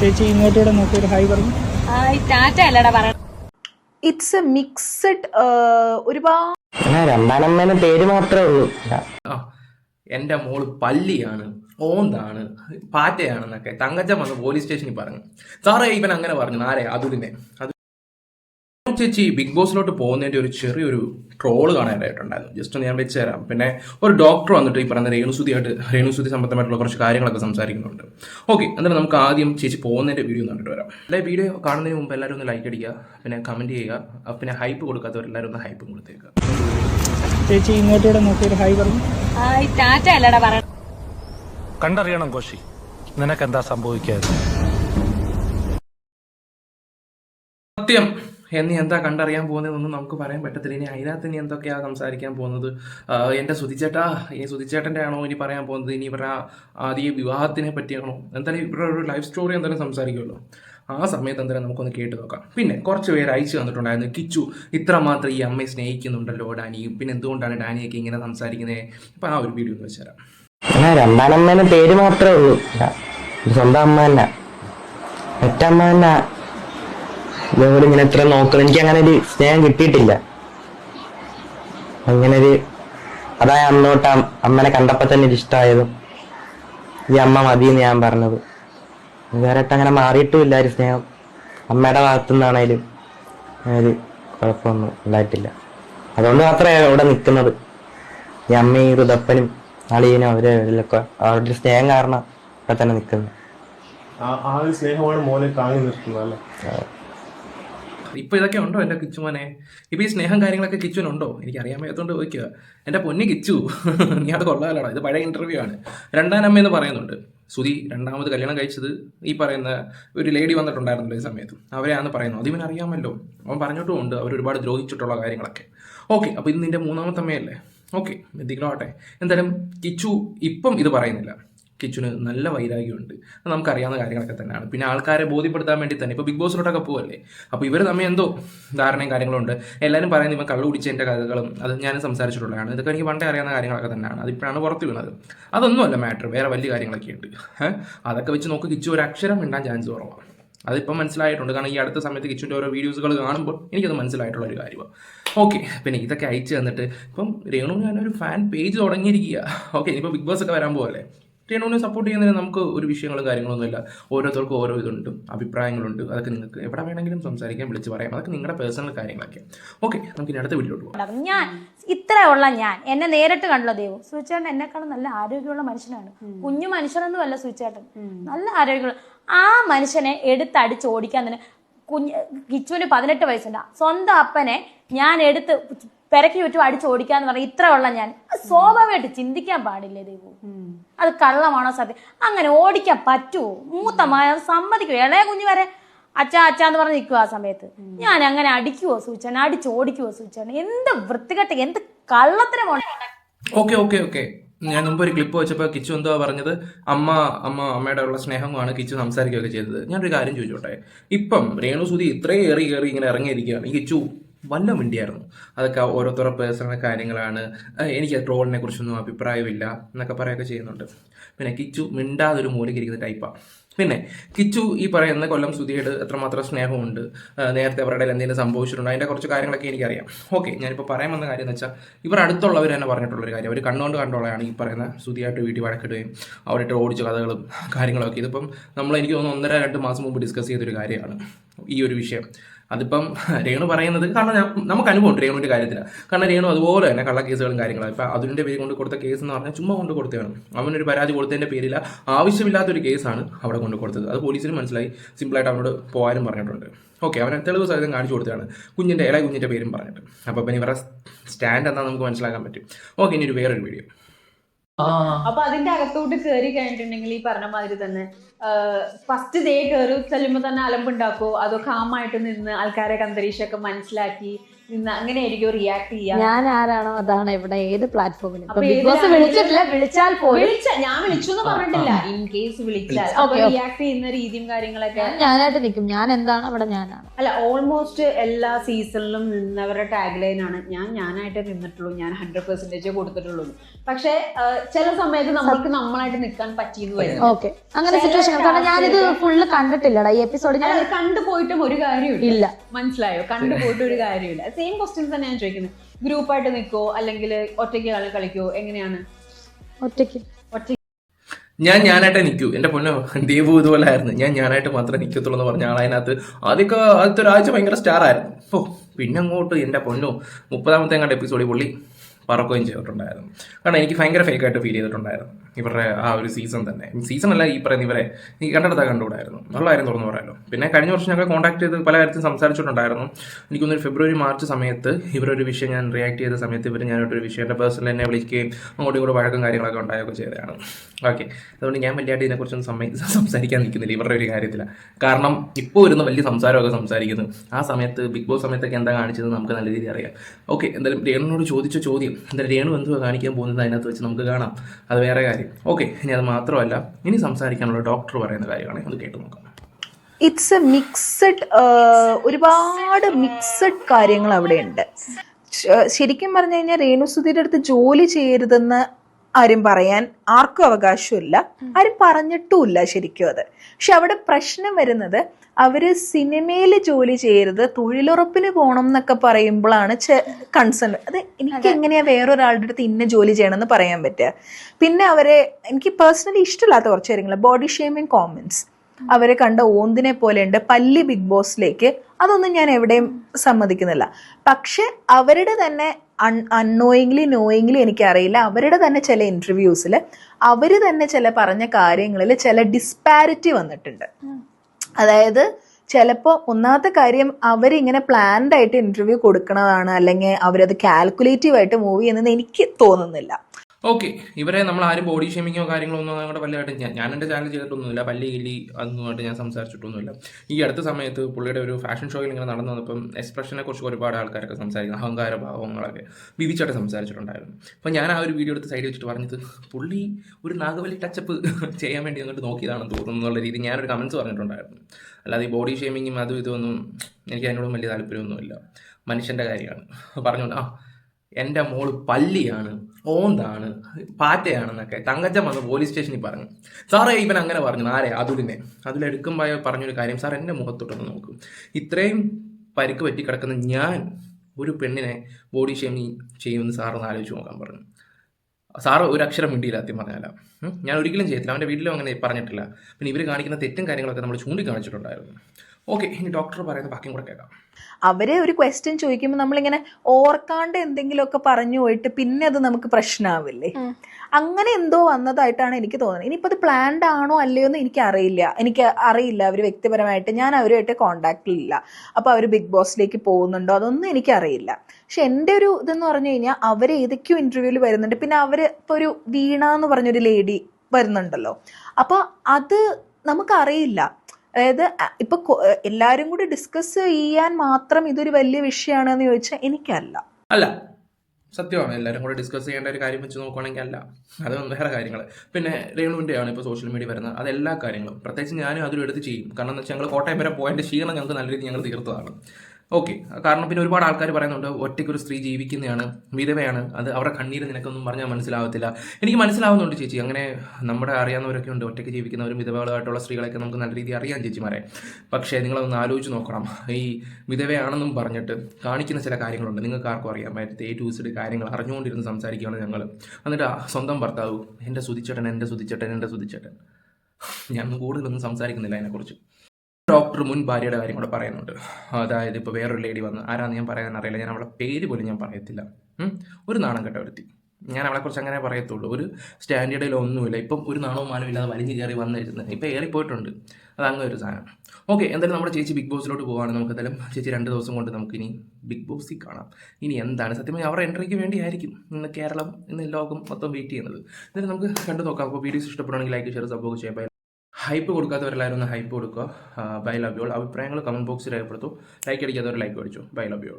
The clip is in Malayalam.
ചേച്ചി ഇങ്ങോട്ടൂടെ നോക്കി ഒരു ഹായ് പറഞ്ഞു. ടാറ്റ അല്ലടാ പറ ഇറ്റ്സ് എ മിക്സഡ് ഒരുപാട് എന്നാ രണ്ടാനമ്മേനെ പേര് മാത്രമേ ഉള്ളൂ. എന്റെ മോൾ പല്ലിയാണ് ഓന്താണ് പാറ്റയാണെന്നൊക്കെ തങ്കച്ചൻ വന്ന് പോലീസ് സ്റ്റേഷനിൽ പറഞ്ഞു. സാറേ ഇവൻ അങ്ങനെ പറഞ്ഞു. ആരെ? അതുലിനെ അത് ചേച്ചി ബിഗ് ബോസിലോട്ട് പോകുന്നതിന്റെ ഒരു ചെറിയൊരു ട്രോൾ കാണാനായിട്ടുണ്ടായിരുന്നു. ജസ്റ്റ് ഒന്ന് ഞാൻ വെച്ച് തരാം പിന്നെ ഒരു ഡോക്ടർ വന്നിട്ട് ഈ പറയുന്ന രേണുസുതിയായിട്ട് രേണുസുതി സംബന്ധമായിട്ടുള്ള കുറച്ച് കാര്യങ്ങളൊക്കെ സംസാരിക്കുന്നുണ്ട്. ഓക്കെ എന്നിട്ട് നമുക്ക് ആദ്യം ചേച്ചി പോകുന്നതിന്റെ വീഡിയോ കണ്ടിട്ട് വരാം. അല്ലെ വീഡിയോ കാണുന്നതിന് മുമ്പ് എല്ലാവരും ഒന്ന് ലൈക്ക് അടിക്കുക പിന്നെ കമന്റ് ചെയ്യുക പിന്നെ ഹൈപ്പ് കൊടുക്കാത്തവർ എല്ലാവരും ഒന്ന് ഹൈപ്പ് കൊടുത്തേക്കുക ചേച്ചി ഇങ്ങോട്ടൂടെ നോക്കി ഒരു ഹായ് പറഞ്ഞു ടാറ്റ അല്ലടാ പറ. കണ്ടറിയണം കോശി നിനക്കെന്താ സംഭവിക്കാതെ സത്യം എന്ന് എന്താ കണ്ടറിയാൻ പോകുന്നതെന്നൊന്നും നമുക്ക് പറയാൻ പറ്റത്തില്ല. ഇനി അതിനകത്ത് ഇനി എന്തൊക്കെയാണ് സംസാരിക്കാൻ പോകുന്നത്? എന്റെ സുതിച്ചേട്ടാ ഈ സുതിച്ചേട്ടന്റെ ആണോ ഇനി പറയാൻ പോകുന്നത്? ഇനി ഇവരുടെ ആദ്യ വിവാഹത്തിനെ പറ്റിയാണോ? എന്തായാലും ഇവരുടെ ഒരു ലൈഫ് സ്റ്റോറി എന്തായാലും സംസാരിക്കുമല്ലോ. ആ സമയത്ത് എന്തായാലും നമുക്കൊന്ന് കേട്ട് നോക്കാം. പിന്നെ കുറച്ച് പേര് അയച്ചു തന്നിട്ടുണ്ടായിരുന്നു. കിച്ചു ഇത്ര മാത്രം ഈ അമ്മയെ സ്നേഹിക്കുന്നുണ്ടല്ലോ ഡാനി. പിന്നെ എന്തുകൊണ്ടാണ് ഡാനിയൊക്കെ ഇങ്ങനെ സംസാരിക്കുന്നത് അപ്പം ആ ഒരു വീഡിയോ ഒന്ന് വെച്ചുതരാം രണ്ടാനമ്മേനെ പേര് മാത്രമേ ഉള്ളൂ. സ്വന്തം അമ്മ തന്നെ. ഒറ്റമ്മ തന്നെ. ഇതേപോലെ ഇങ്ങനെ എത്ര നോക്കണം. എനിക്ക് അങ്ങനെ ഒരു സ്നേഹം കിട്ടിയിട്ടില്ല. അങ്ങനെ ഒരു അതായ അന്നോട്ട് അമ്മനെ കണ്ടപ്പോ തന്നെ ഒരു ഇഷ്ടമായതും ഈ അമ്മ മതി എന്ന് ഞാൻ പറഞ്ഞത്. വേറെ അങ്ങനെ മാറിയിട്ടും ഇല്ല ഒരു സ്നേഹം. അമ്മയുടെ ഭാഗത്തു നിന്നാണേലും ഒരു കുഴപ്പമൊന്നും ഉണ്ടായിട്ടില്ല. അതുകൊണ്ട് മാത്രമേ അവിടെ നിൽക്കുന്നത്. ഈ അമ്മയും ഋതപ്പനും അളിയനും അവരെ അവരിലൊക്കെ അവരുടെ സ്നേഹം കാരണം ഇവിടെ തന്നെ നിൽക്കുന്നത്. ആ ഒരു സ്നേഹമാണ് മോനെ താങ്ങി നിർത്തുന്നത് അല്ലേ ഇപ്പൊ ഇതൊക്കെ ഉണ്ടോ എന്റെ കിച്ചുമോനെ ഇപ്പൊ ഈ സ്നേഹം കാര്യങ്ങളൊക്കെ കിച്ചുവിനുണ്ടോ എനിക്ക് അറിയാൻ വയ്യാത്തോണ്ട് ചോദിക്കുക എന്റെ പൊന്നി കിച്ചു. നീ അത് കൊള്ളാലോടാ. ഇത് പഴയ ഇന്റർവ്യൂ ആണ്. രണ്ടാം അമ്മ എന്ന് പറയുന്നുണ്ട്. സുധി രണ്ടാമത് കല്യാണം കഴിച്ചത് ഈ പറയുന്ന ഒരു ലേഡി വന്നിട്ടുണ്ടായിരുന്നല്ലോ ഈ സമയത്ത്. അവരെയാന്ന് പറയുന്നത് അത് ഇവൻ അറിയാമല്ലോ. അവൻ പറഞ്ഞിട്ടും ഉണ്ട്. അവർ ഒരുപാട് ദ്രോഹിച്ചിട്ടുള്ള കാര്യങ്ങളൊക്കെ. ഓക്കെ അപ്പൊ ഇത് നിന്റെ മൂന്നാമത്തെ അമ്മയല്ലേ? ഓക്കെ എന്തെങ്കിലും ആവട്ടെ. എന്തായാലും കിച്ചു ഇപ്പം ഇത് പറയുന്നില്ല. കിച്ചുന് നല്ല വൈരാഗ്യമുണ്ട്. അത് നമുക്കറിയാവുന്ന കാര്യങ്ങളൊക്കെ തന്നെയാണ്. പിന്നെ ആൾക്കാരെ ബോധ്യപ്പെടുത്താൻ വേണ്ടി തന്നെ. ഇപ്പോൾ ബിഗ് ബോസിലോട്ടൊക്കെ പോകല്ലേ അപ്പോൾ ഇവർ തമ്മിൽ എന്തോ ധാരണയും കാര്യങ്ങളുണ്ട് എല്ലാവരും പറയുന്നത് ഇവൻ കള്ളു കുടിച്ചതിന്റെ കഥകളും അത് ഞാൻ സംസാരിച്ചിട്ടുള്ളതാണ്. ഇതൊക്കെ എനിക്ക് പണ്ടേ അറിയാവുന്ന കാര്യങ്ങളൊക്കെ തന്നെയാണ്. അതിപ്പോഴാണ് പുറത്ത് വീണത്. അതൊന്നുമല്ല മാറ്റർ വേറെ വലിയ കാര്യങ്ങളൊക്കെ ഉണ്ട്. അതൊക്കെ വെച്ച് നോക്ക് കിച്ചു ഒരു അക്ഷരം മിണ്ടാൻ ചാൻസ് കുറവാണ്. അതിപ്പം മനസ്സിലായിട്ടുണ്ട്. കാരണം ഈ അടുത്ത സമയത്ത് കിച്ചുവിന്റെ ഓരോ വീഡിയോസുകൾ കാണുമ്പോൾ എനിക്കത് മനസ്സിലായിട്ടുള്ള ഒരു കാര്യമാണ്. ഓക്കെ പിന്നെ ഇതൊക്കെ അയച്ചു തന്നിട്ട് ഇപ്പം രേണു ഞാനൊരു ഫാൻ പേജ് തുടങ്ങിയിരിക്കുക ഓക്കെ ഇനിയിപ്പോൾ ബിഗ് ബോസ് ഒക്കെ വരാൻ പോകല്ലേ രേണുവിനെ സപ്പോർട്ട് ചെയ്യുന്നതിന് നമുക്ക് ഒരു വിഷയങ്ങളും കാര്യങ്ങളൊന്നുമില്ല ഓരോരുത്തർക്കും ഓരോ ഇതുണ്ട് അഭിപ്രായങ്ങളുണ്ട്. അതൊക്കെ നിങ്ങൾക്ക് എവിടെ വേണമെങ്കിലും സംസാരിക്കാൻ വിളിച്ച് പറയാം. അതൊക്കെ നിങ്ങളുടെ പേഴ്സണൽ കാര്യങ്ങളൊക്കെ ഓക്കെ നമുക്ക് ഇനി അടുത്ത വീട്ടിലോട്ട് പോകാം. ഞാൻ ഇത്രയുള്ള ഞാൻ. എന്നെ നേരിട്ട് കണ്ടല്ലോ ദൈവം. സുചേട്ടൻ എന്നെക്കാളും നല്ല ആരോഗ്യമുള്ള മനുഷ്യനാണ്. കുഞ്ഞു മനുഷ്യനൊന്നും അല്ല സുചേട്ടൻ നല്ല ആരോഗ്യമുള്ള ആ മനുഷ്യനെ എടുത്തടിച്ച് ഓടിക്കാൻ തന്നെ കുഞ്ഞ് കിച്ചുവിന് പതിനെട്ട് വയസ്സുണ്ട്. സ്വന്തം അപ്പനെ ഞാൻ എടുത്ത് പെരക്കി ചുറ്റും അടിച്ചോടിക്കാന്ന് പറഞ്ഞ ഇത്ര ഉള്ള ഞാൻ സ്വാഭാവികമായിട്ട് ചിന്തിക്കാൻ പാടില്ലേ ദൈവം? അത് കള്ളമാണോ സത്യം? അങ്ങനെ ഓടിക്കാൻ പറ്റുമോ മൂത്തമായ സമ്മതിക്കും? ഇളയ കുഞ്ഞു വരെ അച്ഛാ അച്ഛാന്ന് പറഞ്ഞ് നിൽക്കുക ആ സമയത്ത്. ഞാൻ അങ്ങനെ അടിക്കുവോ സൂചന? അടിച്ചോടിക്കുവോ സൂചന? എന്ത് വൃത്തികെട്ട എന്ത് കള്ളത്തിനുമാണ് ഓക്കെ ഓക്കെ ഓക്കെ. ഞാൻ മുമ്പ് ഒരു ക്ലിപ്പ് വെച്ചപ്പോൾ കിച്ചു എന്തോ പറഞ്ഞത്? അമ്മ അമ്മ അമ്മയുടെ ഉള്ള സ്നേഹമാണ് കിച്ചു സംസാരിക്കുകയൊക്കെ ചെയ്തത്. ഞാനൊരു കാര്യം ചോദിച്ചോട്ടെ? ഇപ്പം രേണു സുധി ഇത്രയും ഏറി കയറി ഇങ്ങനെ ഇറങ്ങിയിരിക്കുകയാണ്. ഈ കിച്ചു വല്ല മിണ്ടിയായിരുന്നു. അതൊക്കെ ഓരോരുത്തരുടെ പേഴ്സണൽ കാര്യങ്ങളാണ്. എനിക്ക് ട്രോളിനെ കുറിച്ചൊന്നും അഭിപ്രായമില്ല എന്നൊക്കെ പറയുകയൊക്കെ ചെയ്യുന്നുണ്ട്. പിന്നെ കിച്ചു മിണ്ടാതെ മിണ്ടാതൊരു മൂലകിരിക്കുന്ന ടൈപ്പാണ് പിന്നെ കിച്ചു ഈ പറയുന്ന കൊല്ലം സുധിയോട് എത്രമാത്രം സ്നേഹമുണ്ട്. നേരത്തെ അവരുടെ എന്തെങ്കിലും സംഭവിച്ചിട്ടുണ്ടോ? അതിന്റെ കുറച്ച് കാര്യങ്ങളൊക്കെ എനിക്കറിയാം. ഓക്കെ ഞാനിപ്പോൾ പറയാൻ വന്ന കാര്യം എന്ന് വെച്ചാൽ ഇവർ അടുത്തുള്ളവർ തന്നെ പറഞ്ഞിട്ടുള്ളൊരു കാര്യം. അവർ കണ്ണുകൊണ്ട് കണ്ടുള്ളതാണ് ഈ പറയുന്ന സുധിയായിട്ട് വീട്ടിൽ വഴക്കിടുകയും അവരുടെ ഓടിച്ച കഥകളും കാര്യങ്ങളൊക്കെ. ഇതിപ്പം നമ്മൾ എനിക്ക് തോന്നുന്നു ഒന്നര രണ്ട് മാസം മുമ്പ് ഡിസ്കസ് ചെയ്തൊരു കാര്യമാണ് ഈ ഒരു വിഷയം. അതിപ്പം രേണു പറയുന്നത് കാരണം നമുക്ക് അനുഭവമുണ്ട് രേണുവിന്റെ കാര്യത്തിൽ. കാരണം രേണു അതുപോലെ തന്നെ കള്ള കേസുകളും കാര്യങ്ങളും ഇപ്പം അതിന്റെ പേര് കൊണ്ട് കൊടുത്ത കേസ് എന്ന് പറഞ്ഞാൽ ചുമ്മാ കൊണ്ട് കൊടുത്തതാണ് അവനൊരു പരാതി കൊടുത്തതിന്റെ പേരിൽ ആവശ്യമില്ലാത്തൊരു കേസാണ് അവിടെ കൊണ്ട് കൊടുത്തത്. അത് പോലീസിന് മനസ്സിലായി. സിമ്പിളായിട്ട് അവനോട് പോകാനും പറഞ്ഞിട്ടുണ്ട്. ഓക്കെ അവനെ തെളിവ് സഹിതം കാണിച്ചു കൊടുത്തതാണ്. കുഞ്ഞിന്റെ ഇളയ കുഞ്ഞിന്റെ പേരും പറഞ്ഞിട്ട്. അപ്പോൾ പിന്നെ ഇവരുടെ സ്റ്റാൻഡ് എന്താണെന്ന് നമുക്ക് മനസ്സിലാക്കാൻ പറ്റും. ഓക്കെ ഇനി ഒരു വേറൊരു വീഡിയോ അപ്പൊ അതിന്റെ അകത്തോട്ട് കയറി കഴിഞ്ഞിട്ടുണ്ടെങ്കിൽ ഈ പറഞ്ഞ മാതിരി തന്നെ ഫസ്റ്റ് ഡേ കയറി ചെല്ലുമ്പോ തന്നെ അലമ്പുണ്ടാക്കോ? അതോ കാമായിട്ട് നിന്ന് ആൾക്കാരെ അന്തരീക്ഷമൊക്കെ മനസ്സിലാക്കി അങ്ങനെയായിരിക്കും റിയാക്ട് ചെയ്യാ. ഞാൻ ആരാണോ അതാണ് ഇവിടെ ഏത് പ്ലാറ്റ്ഫോമിൽ അപ്പൊ ബിഗ് ബോസ് വിളിച്ചിട്ടില്ല വിളിച്ചാൽ പോലും. വിളിച്ച ഞാൻ വിളിച്ചു എന്ന് പറഞ്ഞിട്ടില്ല. ഇൻ കേസ് വിളിച്ചാൽ. റിയാക്ട് ചെയ്യുന്ന രീതിയും കാര്യങ്ങളൊക്കെ ഞാനായിട്ട് നിൽക്കും. ഞാൻ എന്താണ് അവിടെ ഞാനാണ്. അല്ല ഓൾമോസ്റ്റ് എല്ലാ സീസണിലും നിന്നവരുടെ ടാഗ് ലൈൻ ആണ്. ഞാൻ ഞാനായിട്ട് നിന്നിട്ടുള്ളൂ. ഞാൻ ഹൺഡ്രഡ് പെർസെന്റേജ് കൊടുത്തിട്ടുള്ളൂ. പക്ഷെ ചില സമയത്ത് നമ്മൾക്ക് നമ്മളായിട്ട് നിൽക്കാൻ പറ്റിയെന്ന് വരും. ഓക്കെ. അങ്ങനെ സിറ്റുവേഷൻ കാരണം ഞാനിത് ഫുള്ള് കണ്ടിട്ടില്ലടാ. ഈ എപ്പിസോഡ് ഞാൻ കണ്ടുപോയിട്ടും ഒരു കാര്യമില്ല ഇല്ല. മനസ്സിലായോ? കണ്ടുപോയിട്ട് ഒരു കാര്യമില്ല സെയിം ക്വസ്റ്റ്യൻസ് തന്നെ ഞാൻ ചോദിക്കുന്നത് ഗ്രൂപ്പായിട്ട് നിൽക്കോ അല്ലെങ്കിൽ ഒറ്റയ്ക്ക് കളി കളിക്കോ? എങ്ങനെയാണ്? ഒറ്റയ്ക്ക്. ഞാൻ ഞാനായിട്ട് നിൽക്കൂ എന്റെ പൊന്നോ ദേവു ഇതുപോലെ ആയിരുന്നു. ഞാൻ ഞാനായിട്ട് മാത്രമേ നിൽക്കത്തുള്ളൂ എന്ന് പറഞ്ഞ ആളതിനകത്ത്. ആദ്യമൊക്കെ ആദ്യത്തെ ഒരാഴ്ച ഭയങ്കര സ്റ്റാർ ആയിരുന്നു. ഓ പിന്നെ അങ്ങോട്ട് എന്റെ പൊന്നോ മുപ്പതാമത്തെ എങ്ങാണ്ട് എപ്പിസോഡിൽ പുള്ളി പറക്കുകയും ചെയ്തിട്ടുണ്ടായിരുന്നു. കാരണം എനിക്ക് ഭയങ്കര ഫേക്കായിട്ട് ഫീൽ ചെയ്തിട്ടുണ്ടായിരുന്നു. ഇവരുടെ ആ ഒരു സീസൺ തന്നെ. സീസൺ അല്ല ഈ പറയുന്ന ഇവരെ. ഈ കണ്ടെടുത്താൽ കണ്ടുകൂടായിരുന്നു. നല്ല കാര്യം തുറന്നു പറയാമല്ലോ പിന്നെ കഴിഞ്ഞ വർഷം ഞങ്ങൾ കോൺടാക്ട് ചെയ്ത് പല കാര്യത്തിലും സംസാരിച്ചിട്ടുണ്ടായിരുന്നു. എനിക്കൊന്നൊരു ഫെബ്രുവരി മാർച്ച് സമയത്ത് ഇവരൊരു വിഷയം ഞാൻ റിയാക്ട് ചെയ്ത സമയത്ത് ഇവർ ഞാനൊരു വിഷയം എന്റെ പേഴ്സണൽ എന്നെ വിളിക്കുകയും അങ്ങോട്ടും കൂടെ വഴക്കും കാര്യങ്ങളൊക്കെ ഉണ്ടായൊക്കെ ചെയ്തതാണ്. ഓക്കെ അതുകൊണ്ട് ഞാൻ വലിയതായിട്ട് ഇതിനെക്കുറിച്ചൊന്നും സമയ സംസാരിക്കാൻ നിൽക്കുന്നില്ല ഇവരുടെ ഒരു കാര്യത്തില. കാരണം ഇപ്പോൾ വരുന്ന വലിയ സംസാരമൊക്കെ സംസാരിക്കുന്നു. ആ സമയത്ത് ബിഗ് ബോസ് സമയത്തൊക്കെ എന്താ കാണിച്ചത് നമുക്ക് നല്ല രീതിയിൽ അറിയാം. ഓക്കെ എന്തായാലും രേണുവിനോട് ചോദിച്ച ചോദ്യം. എന്തായാലും രേണു എന്തുവാ കാണിക്കാൻ പോകുന്നത് അതിനകത്ത് വെച്ച് നമുക്ക് കാണാം. അത് വേറെ കാര്യം. ഓക്കെ ഇനി അത് മാത്രമല്ല ഇനി സംസാരിക്കാനുള്ള ഡോക്ടർ പറയുന്ന കാര്യമാണ് അത് കേട്ടു നോക്കാം. ഇറ്റ്സ് എ മിക്സഡ് ഒരുപാട് മിക്സഡ് കാര്യങ്ങൾ അവിടെ ഉണ്ട് ശരിക്കും പറഞ്ഞു കഴിഞ്ഞാൽ രേണുസുധിയുടെ അടുത്ത് ജോലി ചെയ്യരുതെന്ന് ആരും പറയാൻ ആർക്കും അവകാശമില്ല ആരും പറഞ്ഞിട്ടുമില്ല ശരിക്കും അത്. പക്ഷെ അവിടെ പ്രശ്നം വരുന്നത് അവർ സിനിമയിൽ ജോലി ചെയ്യരുത് തൊഴിലുറപ്പിന് പോകണം എന്നൊക്കെ പറയുമ്പോഴാണ് കൺസേൺ അത് എനിക്ക് എങ്ങനെയാ വേറൊരാളുടെ അടുത്ത് ഇന്ന ജോലി ചെയ്യണമെന്ന് പറയാൻ പറ്റുക? പിന്നെ അവരെ എനിക്ക് പേഴ്സണലി ഇഷ്ടമില്ലാത്ത കുറച്ച് കാര്യങ്ങൾ ബോഡി ഷേമിങ് കോമൻസ് അവരെ കണ്ട ഓന്തിനെ പോലെയുണ്ട് പല്ലി ബിഗ് ബോസിലേക്ക്. അതൊന്നും ഞാൻ എവിടെയും സമ്മതിക്കുന്നില്ല. പക്ഷെ അവരുടെ തന്നെ അൺനോയിങ്ലി നോയിങ്ലി എനിക്കറിയില്ല. അവരുടെ തന്നെ ചില ഇന്റർവ്യൂസിൽ അവർ തന്നെ ചില പറഞ്ഞ കാര്യങ്ങളിൽ ചില ഡിസ്പാരിറ്റി വന്നിട്ടുണ്ട്. അതായത് ചിലപ്പോൾ ഒന്നാമത്തെ കാര്യം അവരിങ്ങനെ പ്ലാൻഡ് ആയിട്ട് ഇന്റർവ്യൂ കൊടുക്കണതാണ് അല്ലെങ്കിൽ അവരത് കാൽക്കുലേറ്റീവ് ആയിട്ട് മൂവ് ചെയ്യുന്നതെന്ന് എനിക്ക് തോന്നുന്നില്ല. ഓക്കെ ഇവരെ നമ്മൾ ആരും ബോഡി ഷേമിങ്ങോ കാര്യങ്ങളോ ഒന്നും അങ്ങോട്ട് വലുതായിട്ട് ഞാൻ ഞാൻ എന്റെ ചാനൽ ചെയ്തിട്ടൊന്നുമില്ല പല്ലി ഇല്ലി അതൊന്നുമായിട്ട് ഞാൻ സംസാരിച്ചിട്ടൊന്നുമില്ല. ഈ അടുത്ത സമയത്ത് പുള്ളിയുടെ ഒരു ഫാഷൻ ഷോയിൽ ഇങ്ങനെ നടന്നു വന്നപ്പം എക്സ്പ്രഷനെ കുറിച്ച് ഒരുപാട് ആൾക്കാരൊക്കെ സംസാരിക്കുന്നു അഹങ്കാര ഭാവങ്ങളൊക്കെ വിവിച്ചായിട്ട് സംസാരിച്ചിട്ടുണ്ടായിരുന്നു. അപ്പം ഞാൻ ആ ഒരു വീഡിയോ എടുത്ത് സൈഡ് വെച്ചിട്ട് പറഞ്ഞത് പുള്ളി ഒരു നാഗവലി ടച്ചപ്പ് ചെയ്യാൻ വേണ്ടി അങ്ങോട്ട് നോക്കിയതാണെന്ന് തോന്നുന്നു എന്നുള്ള രീതി ഞാനൊരു കമൻസ് പറഞ്ഞിട്ടുണ്ടായിരുന്നു. അല്ലാതെ ഈ ബോഡി ഷേമിങ്ങും അതും ഇതൊന്നും എനിക്ക് അതിനോടും വലിയ താല്പര്യമൊന്നുമില്ല. മനുഷ്യന്റെ കാര്യമാണ്. പറഞ്ഞുകൊണ്ട് ആ എന്റെ മോൾ പല്ലിയാണ് ഓന്താണ് പാറ്റയാണെന്നൊക്കെ തങ്കച്ചൻ വന്ന് പോലീസ് സ്റ്റേഷനിൽ പറഞ്ഞു. സാറേ ഇവൻ അങ്ങനെ പറഞ്ഞു. ആരെ? അതുലിനെ അതിലെടുക്കുമ്പോൾ പറഞ്ഞൊരു കാര്യം സാർ എന്റെ മുഖത്തോട്ടൊന്ന് നോക്കും. ഇത്രയും പരിക്ക് പറ്റി കിടക്കുന്ന ഞാൻ ഒരു പെണ്ണിനെ ബോഡി ഷേമിങ് ചെയ്യുമെന്ന് സാറൊന്ന് ആലോചിച്ച് നോക്കാൻ പറഞ്ഞു. സാറ് ഒരു അക്ഷരം മിണ്ടിയില്ല ആദ്യം പറഞ്ഞാല. ഞാൻ ഒരിക്കലും ചെയ്തില്ല അവന്റെ വീട്ടിലും അങ്ങനെ പറഞ്ഞിട്ടില്ല. പിന്നെ ഇവർ കാണിക്കുന്ന തെറ്റും കാര്യങ്ങളൊക്കെ നമ്മൾ ചൂണ്ടിക്കാണിച്ചിട്ടുണ്ടായിരുന്നു. ഓക്കെ ഇനി ഡോക്ടർ പറയുന്ന ബാക്കിയും കൂടെ കേൾക്കാം. അവരെ ഒരു ക്വസ്റ്റ്യൻ ചോദിക്കുമ്പോൾ നമ്മളിങ്ങനെ ഓർക്കാണ്ട് എന്തെങ്കിലുമൊക്കെ പറഞ്ഞു പോയിട്ട് പിന്നെ അത് നമുക്ക് പ്രശ്നമാവില്ലേ അങ്ങനെ എന്തോ വന്നതായിട്ടാണ് എനിക്ക് തോന്നുന്നത്. ഇനിയിപ്പോൾ അത് പ്ലാൻഡ് ആണോ അല്ലയോ എന്ന് എനിക്ക് അറിയില്ല എനിക്ക് അറിയില്ല. അവർ വ്യക്തിപരമായിട്ട് ഞാൻ അവരുമായിട്ട് കോണ്ടാക്റ്റിലില്ല അപ്പോൾ അവർ ബിഗ് ബോസിലേക്ക് പോകുന്നുണ്ടോ അതൊന്നും എനിക്കറിയില്ല. പക്ഷെ എന്റെ ഒരു ഇതെന്ന് പറഞ്ഞു കഴിഞ്ഞാൽ അവർ ഏതൊക്കെയോ ഇന്റർവ്യൂവിൽ വരുന്നുണ്ട്. പിന്നെ അവർ ഇപ്പോൾ ഒരു വീണ എന്ന് പറഞ്ഞൊരു ലേഡി വരുന്നുണ്ടല്ലോ. അപ്പോൾ അത് നമുക്കറിയില്ല. അതായത് ഇപ്പൊ എല്ലാരും കൂടി ഡിസ്കസ് ചെയ്യാൻ മാത്രം ഇതൊരു വലിയ വിഷയമാണെന്ന് ചോദിച്ചാൽ എനിക്കല്ല. അല്ല. സത്യമാണ്. എല്ലാരും കൂടെ ഡിസ്കസ് ചെയ്യേണ്ട ഒരു കാര്യം വെച്ച് നോക്കുവാണെങ്കിൽ അല്ല. അത് വേറെ കാര്യങ്ങൾ പിന്നെ രേണുവിന്റെ ആണ് ഇപ്പോൾ സോഷ്യൽ മീഡിയ വരുന്നത്. അത് എല്ലാ കാര്യങ്ങളും. പ്രത്യേകിച്ച് ഞാനും അതിലും എടുത്ത് ചെയ്യും. കാരണം എന്ന് വെച്ചാൽ ഞങ്ങൾ കോട്ടയം വരെ പോയതിന്റെ ക്ഷീണം ഞങ്ങൾക്ക് നല്ല രീതിയിൽ ഞങ്ങൾ തീർത്തതാണ്. ഓക്കെ കാരണം പിന്നെ ഒരുപാട് ആൾക്കാർ പറയുന്നുണ്ട് ഒറ്റയ്ക്കൊരു സ്ത്രീ ജീവിക്കുന്നതാണ് വിധവയാണ്. അത് അവരുടെ കണ്ണീര് നിനക്കൊന്നും പറഞ്ഞാൽ മനസ്സിലാവത്തില്ല. എനിക്ക് മനസ്സിലാവുന്നുണ്ട് ചേച്ചി. അങ്ങനെ നമ്മുടെ അറിയാവുന്നവരൊക്കെ ഉണ്ട് ഒറ്റയ്ക്ക് ജീവിക്കുന്നവരും വിധവകളായിട്ടുള്ള സ്ത്രീകളൊക്കെ നമുക്ക് നല്ല രീതിയിൽ അറിയാം ചേച്ചിമാരെ. പക്ഷേ നിങ്ങളൊന്ന് ആലോചിച്ച് നോക്കണം. ഈ വിധവയാണെന്നും പറഞ്ഞിട്ട് കാണിക്കുന്ന ചില കാര്യങ്ങളുണ്ട്. നിങ്ങൾക്ക് ആർക്കും അറിയാൻ പറ്റത്തെ എ ടു സിഡ് കാര്യങ്ങൾ അറിഞ്ഞുകൊണ്ടിരുന്ന് സംസാരിക്കുകയാണ് ഞങ്ങൾ എന്നിട്ട് സ്വന്തം ഭർത്താവ് എന്റെ സുതിച്ചേട്ടൻ എന്റെ സുതിച്ചേട്ടൻ എന്റെ സുതിച്ചേട്ടൻ. ഞാൻ കൂടുതലൊന്നും സംസാരിക്കുന്നില്ല അതിനെക്കുറിച്ച്. ഡോക്ടർ മുൻ ഭാര്യയുടെ കാര്യം കൂടെ പറയുന്നുണ്ട്. അതായത് ഇപ്പോൾ വേറൊരു ലേഡി വന്ന് ആരാന്ന് ഞാൻ പറയാൻ അറിയില്ല. ഞാൻ അവളെ പേര് പോലും ഞാൻ പറയത്തില്ല. ഒരു നാണം കെട്ട ഒരുത്തി. ഞാൻ അവളെക്കുറിച്ച് അങ്ങനെ പറയത്തുള്ളൂ. ഒരു സ്റ്റാൻഡേർഡിൽ ഒന്നുമില്ല. ഇപ്പം ഒരു നാണവും മാനവും ഇല്ലാതെ വലിഞ്ഞു കയറി വന്നിരുന്നത് ഇപ്പം ഏറിപ്പോയിട്ടുണ്ട്. അത് അങ്ങനെ ഒരു സാധനം. ഓക്കെ എന്തായാലും നമ്മുടെ ചേച്ചി ബിഗ് ബോസിലോട്ട് പോകുകയാണ് നമുക്ക് എന്തായാലും ചേച്ചി രണ്ട് ദിവസം കൊണ്ട് നമുക്ക് ഇനി ബിഗ് ബോസിൽ കാണാം. ഇനി എന്താണ്? സത്യമായി അവരുടെ എൻട്രിക്ക് വേണ്ടിയായിരിക്കും ഇന്ന് കേരളം ഇന്ന് ലോകം മൊത്തം വെയിറ്റ് ചെയ്യുന്നത്. എന്തായാലും നമുക്ക് കണ്ടു നോക്കാം. അപ്പോൾ വീഡിയോസ് ഇഷ്ടപ്പെടുകയാണെങ്കിൽ ലൈക്ക് ഷെയർ സപ്പോർട്ട് ചെയ്യാം. ഹൈപ്പ് കൊടുക്കാത്തവരെല്ലാവരും ഒന്ന് ഹൈപ്പ് കൊടുക്കുക. ബൈ ലവ് യു അഭിപ്രായങ്ങൾ കമന്റ് ബോക്സിൽ രേഖപ്പെടുത്തു. ലൈക്ക് അടിക്കാത്തവർ ലൈക്ക് അടിച്ചു. Bye love you